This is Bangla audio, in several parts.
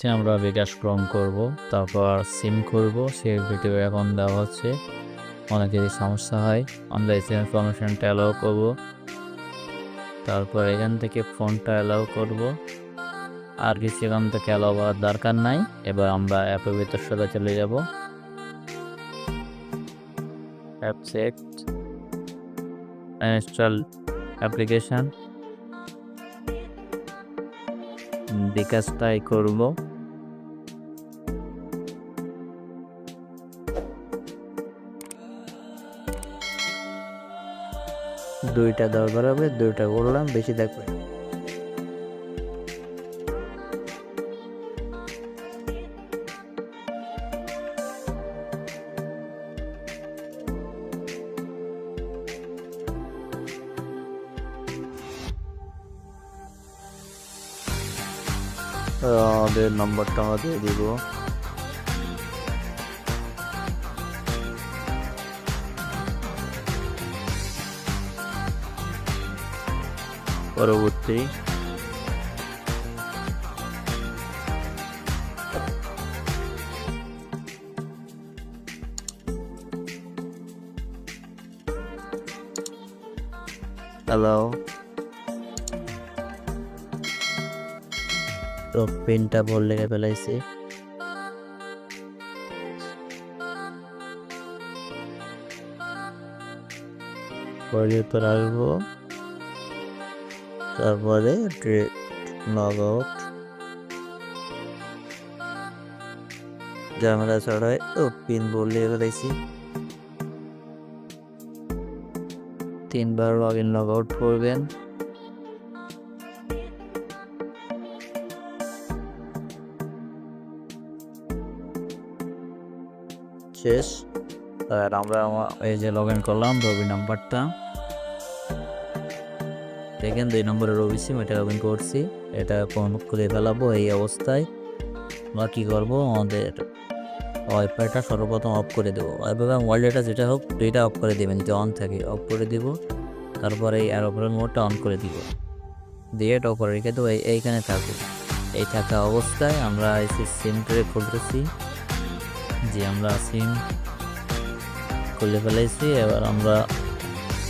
হচ্ছে আমরা বিকাশ ক্রম করব, তারপর সিম করব সেই ভিডিও এখন দেওয়া হচ্ছে। অনেকেরই সমস্যা হয়, আমরা এই ইনফরমেশনটা অ্যালাউ করব। তারপর এখান থেকে ফোনটা অ্যালাউ করব। আর কিছু এখান থেকে অ্যালাউ করার দরকার নাই, এবার আমরা অ্যাপের ভিতর সোজা চলে যাব। অ্যাপ সেট ইনস্টল অ্যাপ্লিকেশান বিকাশটাই করব। দুইটা দরকার হবে দুইটা করলাম বেশি দেখবে আমাদের নম্বরটা আমরা দিয়ে দিব। পরবর্তী। হ্যালো তো পেনটা ভুল লেগে ফেলাইছি। পরে তো রাখব তারপরে লগ আউট। ঝামেলা ছাড়াই, ও, পিন ভুল লেগে ফেলাইছি। তিনবার লগ ইন লগ আউট করবেন। শেষ। আর আমরা আমা- এই যে লগ ইন করলাম, রবি নাম্বারটা। দেখেন দুই নম্বরে রবি সিম এটা ইন করছি। এটা ফোন খুলে ফেলাবো এই অবস্থায়। বা কী করব? আমাদের ওয়াইফাইটা সর্বপ্রথম অফ করে দেবো। ওয়াইফাই এবং ওয়াইল্ডটা যেটা হোক, দুইটা অফ করে দেবেন, যে অন থাকে অফ করে দিব। তারপরে এই অ্যারোপ্লেন মোডটা অন করে দিব। দিয়ে এটা ওপরে রেখে দেবো, এই- এইখানে থাকুক এই থাকা অবস্থায় আমরা এসে সিম ট্রে খুলতেছি। যে আমরা সিম খুলে ফেলেছি এবার আমরা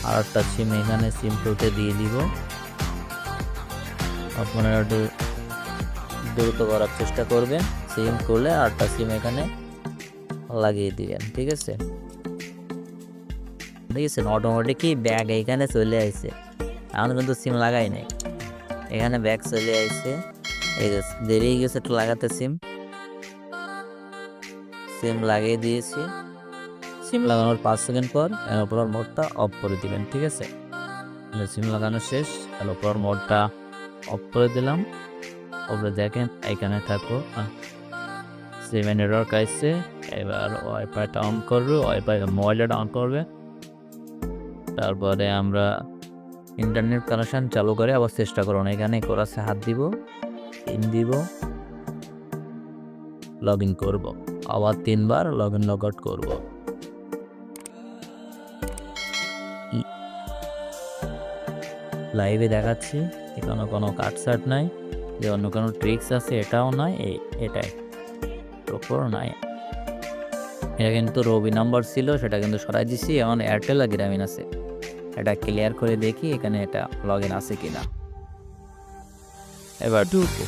আর একটা সিম এখানে সিম টুতে দিয়ে দিব। আপনারা একটু দ্রুত করার চেষ্টা করবেন সিম খুলে আরেকটা সিম এখানে লাগিয়ে দিবেন, ঠিক আছে? ঠিক আছে অটোমেটিকই ব্যাগ এখানে চলে আসছে এখন কিন্তু সিম লাগাই নাই। এখানে ব্যাগ চলে আসছে এই দেরি গেছে একটু লাগাতে সিম। সিম লাগিয়ে দিয়েছি। সিম লাগানোর পাঁচ সেকেন্ড পর অ্যালোপ্রার মোডটা অফ করে দিবেন, ঠিক আছে? সিম লাগানো শেষ অ্যালোপ্রার মোডটা অফ করে দিলাম। ওপরে দেখেন, এখানে থাকো সিমে নেটওয়ার্ক আসছে এবার ওয়াইফাইটা অন করবে, ওয়াইফাই মোবাইলটা অন করবে। তারপরে আমরা ইন্টারনেট কানেকশান চালু করে আবার চেষ্টা করুন, এখানে কোরাসে হাত দিব, পিন দিব লগ ইন করব, আবার তিনবার লগ ইন লগ আউট করব। লাইভে দেখাচ্ছি। এখানে কোনো কাটসাট নাই। যে অন্য কোনো ট্রিক্স আছে, এটাও নয় এই এটাই। ওপর নাই। এটা কিন্তু রবি নাম্বার ছিল, সেটা কিন্তু সরাই দিছি। এখন এয়ারটেল আর গ্রামীণ আছে। এটা ক্লিয়ার করে দেখি এখানে এটা লগ ইন আছে কিনা। এবার ঢুকবো।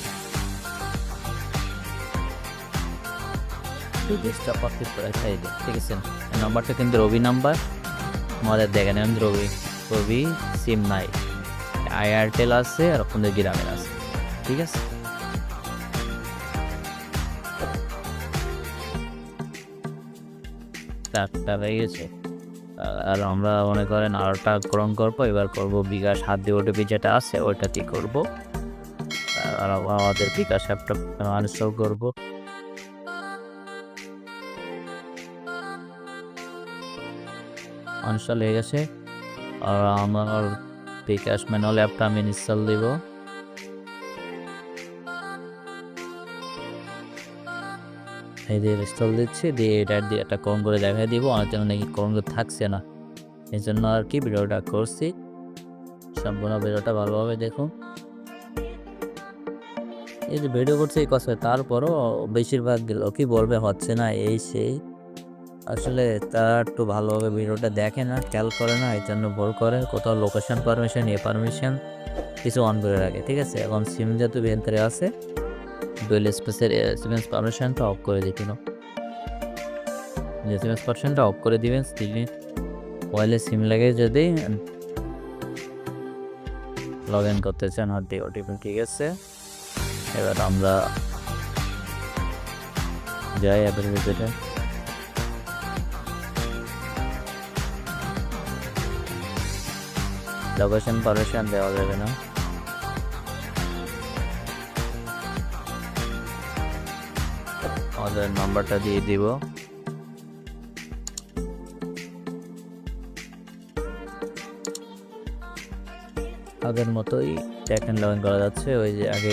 ডিসটা পারফেক্ট করে খাই ঠিক আছে? নাম্বারটা কিন্তু রবি নাম্বার আমাদের দেখে নেন রবি রবি সিম নাই। এয়ারটেল আছে আর আপনাদের গ্রামের আছে। ঠিক আছে? চারটা হয়ে গেছে। আর আমরা মনে করেন আরটা গ্রহণ করব, এবার করব বিকাশ। হাত দিয়ে ওটিপি যেটা আছে ওইটাতেই করব। আর আমাদের বিকাশ অ্যাপটা আনস্টল করব। আনস্টল হয়ে গেছে। আর আমার ম্যানুয়াল অ্যাপটা আমি ইনস্টল দিব। এই দিয়ে ইনস্টল দিচ্ছি, দিয়ে এটা দিয়ে একটা কম করে দেখাই দিব, অনেক জন্য নাকি কম করে থাকছে না। এই জন্য আর কি ভিডিওটা করছি। সম্পূর্ণ ভিডিওটা ভালোভাবে দেখুন। এই যে ভিডিও করছে এই কথা তারপরও বেশিরভাগ লোকই বলবে, হচ্ছে না, এই সেই। আসলে তারা একটু ভালোভাবে ভিডিওটা দেখে না, খেয়াল করে না, এই জন্য ভুল করে। কোথাও লোকেশন পারমিশন এ পারমিশন কিছু অন করে রাখে, ঠিক আছে? এখন সিম যেহেতু ভেতরে আছে ডুয়েল স্পেসের এসএমএস পারমিশনটা অফ করে দিতে এসএমএস পারমিশনটা অফ করে দিবেন তিনি মোবাইলে সিম লাগে যদি লগ ইন করতে চান হাত ওটিপি ঠিক আছে? এবার আমরা যাই অ্যাপের ভিতরে। লোকেশন পারমিশন দেওয়া যাবে না আমাদের নাম্বারটা দিয়ে দিব আগের মতোই ট্যাক অ্যান্ড লগ ইন করা যাচ্ছে, ওই যে আগে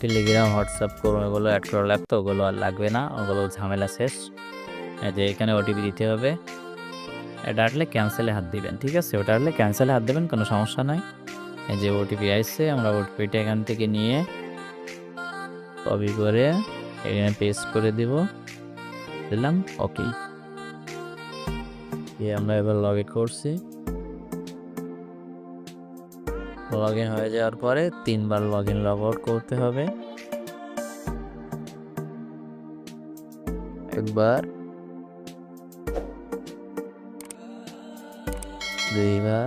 টেলিগ্রাম হোয়াটসঅ্যাপ করুন ওগুলো অ্যাড করা লাগতো ওগুলো আর লাগবে না, ওগুলো ঝামেলা শেষ। যে এখানে ওটিপি দিতে হবে। এটা আসলে ক্যান্সেলে হাত দিবেন, ঠিক আছে? ওটা আসলে ক্যান্সেলে হাত দেবেন, কোনো সমস্যা নাই। এই যে ওটিপি আসছে আমরা ওটিপিটা এখান থেকে নিয়ে কপি করে এখানে পেস্ট করে দিব। দিলাম ওকে দিয়ে আমরা এবার লগ ইন করছি। লগ ইন হয়ে যাওয়ার পরে তিনবার লগ ইন লগ আউট করতে হবে। একবার দুইবার।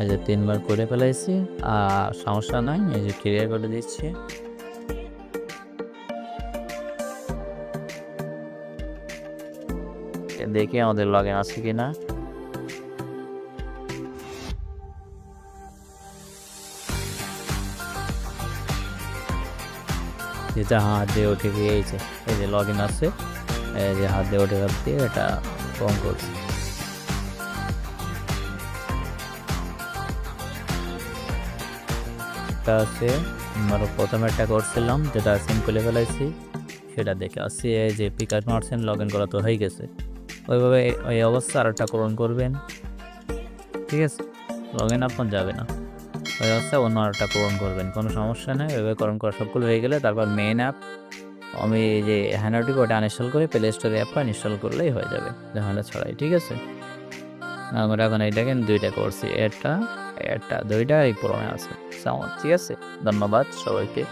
এই যে তিনবার করে ফেলাইছি, আর সমস্যা নাই, এই যে ক্লিয়ার করে দিচ্ছি। দেখি আমাদের লগ আছে কিনা। যেটা হাত দিয়ে এই যে এই যে লগ ইন আছে, এই যে হাত দিয়ে ওটিপি দিয়ে এটা এটা আছে, আমরা প্রথমে একটা করছিলাম, যেটা সিম খুলে ফেলাইছি, সেটা দেখে আসছি, এই যে পিকার মারছেন লগ ইন করা তো হয়ে গেছে। ওইভাবে ওই অবস্থা আর একটা করণ করবেন। ঠিক আছে লগ ইন আপনার যাবে না। ওই অবস্থায় অন্য আরেকটা পূরণ করবেন, কোনো সমস্যা নেই। ওইভাবে করণ করা সবগুলো হয়ে গেলে, তারপর মেইন অ্যাপ আমি যে হ্যান্ডআউটিক ওটা আনইনস্টল করে প্লে স্টোরে অ্যাপটা ইনস্টল করলেই হয়ে যাবে। ঝামেলা ছড়াই, ঠিক আছে? আমরা এখন এইটাকে দুইটা করছি। একটা একটা, দুইটা, এই প্রমে আছে। ঠিক আছে? ধন্যবাদ সবাইকে।